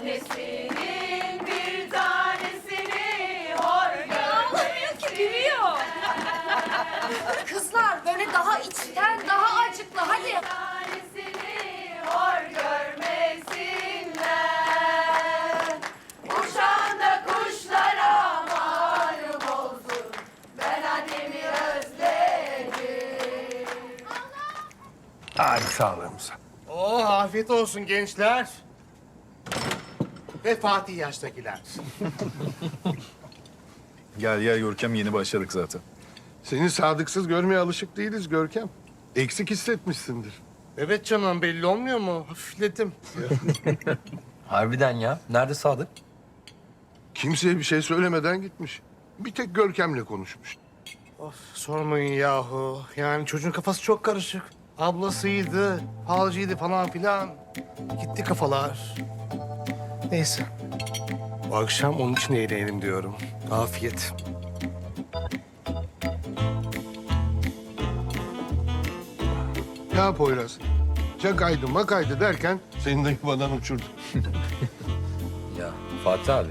Annesinin bir tanesini hor Ağlamıyor ki gülüyor. Kızlar böyle daha içten daha acıklı hadi. Bir hor görmesinler. Uçan da kuşlara malum olsun. Ben annemi özledim. Sağlığımıza. Oh afiyet olsun gençler. Ve Fatih yaştakiler. Gel gel Görkem yeni başladık zaten. Seni sadıksız görmeye alışık değiliz Görkem. Eksik hissetmişsindir. Evet canım belli olmuyor mu? Hafifledim. Harbiden ya. Nerede Sadık? Kimseye bir şey söylemeden gitmiş. Bir tek Görkem'le konuşmuş. Of sormayın yahu. Yani çocuğun kafası çok karışık. Ablasıydı, halcıydı falan filan. Gitti kafalar. Neyse. Bu akşam onun için eğlenelim diyorum. Afiyet. Ya Poyraz, çakaydı makaydı derken seni de yuvadan uçurdu. Ya Fatih abi.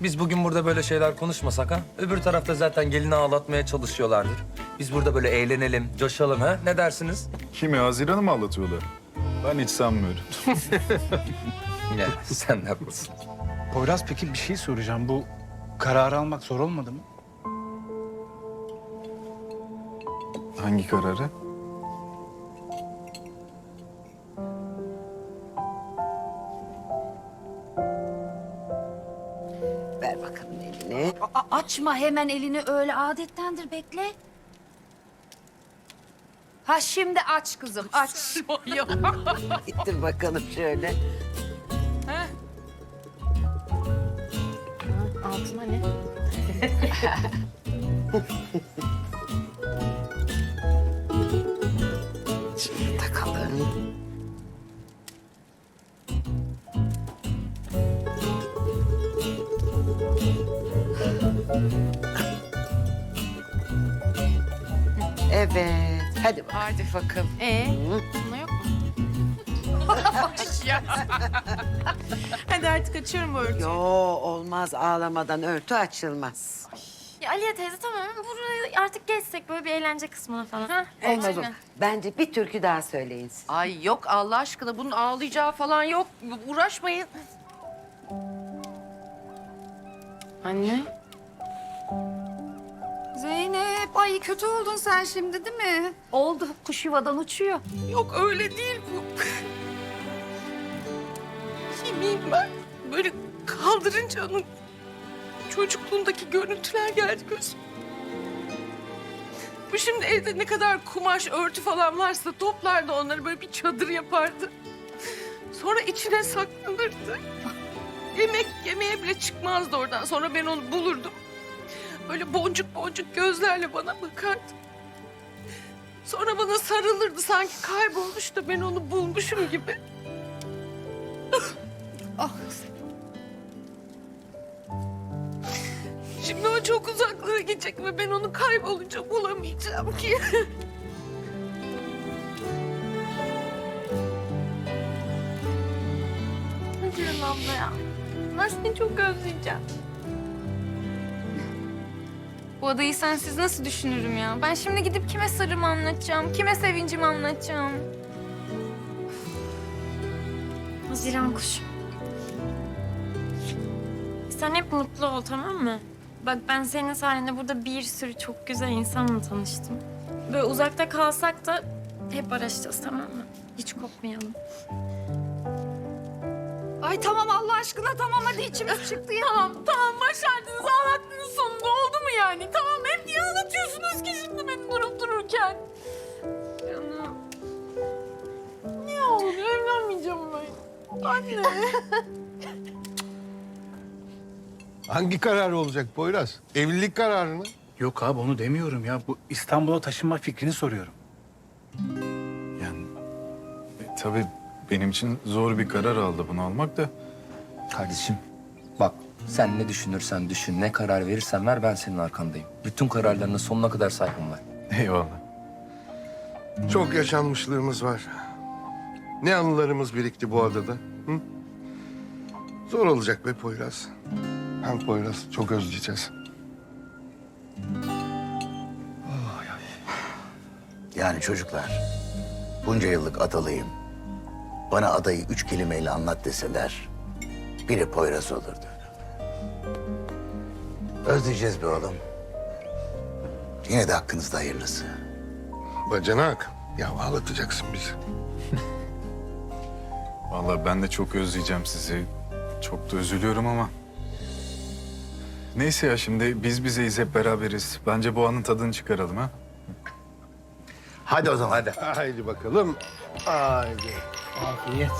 Biz bugün burada böyle şeyler konuşmasak ha? Öbür tarafta zaten gelini ağlatmaya çalışıyorlardır. Biz burada böyle eğlenelim, coşalım ha? Ne dersiniz? Kimi Haziran'ı mı anlatıyorlar? Ben hiç sanmıyorum. Ya sen de haklısın. Poyraz peki bir şey soracağım. Bu kararı almak zor olmadı mı? Hangi kararı? Ver bakalım elini. A- açma hemen elini öyle adettendir bekle. Ha şimdi aç kızım aç. İttir bakalım şöyle. Altına ne? Şimdi takalım. Evet. Hadi bakalım. Hadi bakalım. Ee, mu? Ya. Hadi artık açıyorum bu örtüyü. Yo olmaz ağlamadan örtü açılmaz. Ya Aliye teyze tamam burayı artık geçsek böyle bir eğlence kısmına falan. Ha? Olmaz o. Bence bir türkü daha söyleyin. siz. Ay yok Allah aşkına bunun ağlayacağı falan yok. Uğraşmayın. Anne. Zeynep ay kötü oldun sen şimdi değil mi? Oldu kuş yuvadan uçuyor. Yok öyle değil bu. Yemin ben böyle kaldırınca onun çocukluğundaki görüntüler geldi gözüme. Bu şimdi evde ne kadar kumaş, örtü falan varsa toplardı onları böyle bir çadır yapardı. Sonra içine saklanırdı. Yemek yemeye bile çıkmazdı oradan. Sonra ben onu bulurdum. Böyle boncuk boncuk gözlerle bana bakardı. Sonra bana sarılırdı sanki kaybolmuş da ben onu bulmuşum gibi. Çok uzaklara gidecek ve ben onu kaybolunca bulamayacağım ki. Haziran abla ya. Ben seni çok özleyeceğim. Bu adayı sensiz nasıl düşünürüm ya? Ben şimdi gidip kime sarımı anlatacağım, kime sevincimi anlatacağım. Haziran kuşum. Sen hep mutlu ol tamam mı? Bak ben senin sayende burada bir sürü çok güzel insanla tanıştım. Böyle uzakta kalsak da hep araşacağız tamam mı? Hiç kopmayalım. Ay tamam Allah aşkına tamam hadi içimiz çıktı ya. Tamam, tamam başardınız. Ağlattınız sonunda. Oldu mu yani? Tamam, hem niye ağlatıyorsunuz ki şimdi beni durup dururken? Canım. Niye ağlıyor? Evlenmeyeceğim ben. Anne. Hangi karar olacak Poyraz? Evlilik kararı mı? Yok abi onu demiyorum ya. Bu İstanbul'a taşınma fikrini soruyorum. Yani e, tabii benim için zor bir karar aldı bunu almak da. Kardeşim bak sen ne düşünürsen düşün, ne karar verirsen ver ben senin arkandayım. Bütün kararlarına sonuna kadar saygım var. Eyvallah. Çok yaşanmışlığımız var. Ne anılarımız birikti bu adada. Hı? Zor olacak be Poyraz. Hem Poyraz çok özleyeceğiz. Yani çocuklar, bunca yıllık adalıyım. Bana adayı üç kelimeyle anlat deseler, biri Poyraz olurdu. Özleyeceğiz be oğlum. Yine de hakkınızda hayırlısı. Bacanak, Ya ağlatacaksın bizi. Vallahi ben de çok özleyeceğim sizi. Çok da üzülüyorum ama. Neyse ya şimdi biz bizeyiz hep beraberiz. Bence bu anın tadını çıkaralım ha. Hadi o zaman. Hadi. Haydi bakalım. Haydi. Afiyet.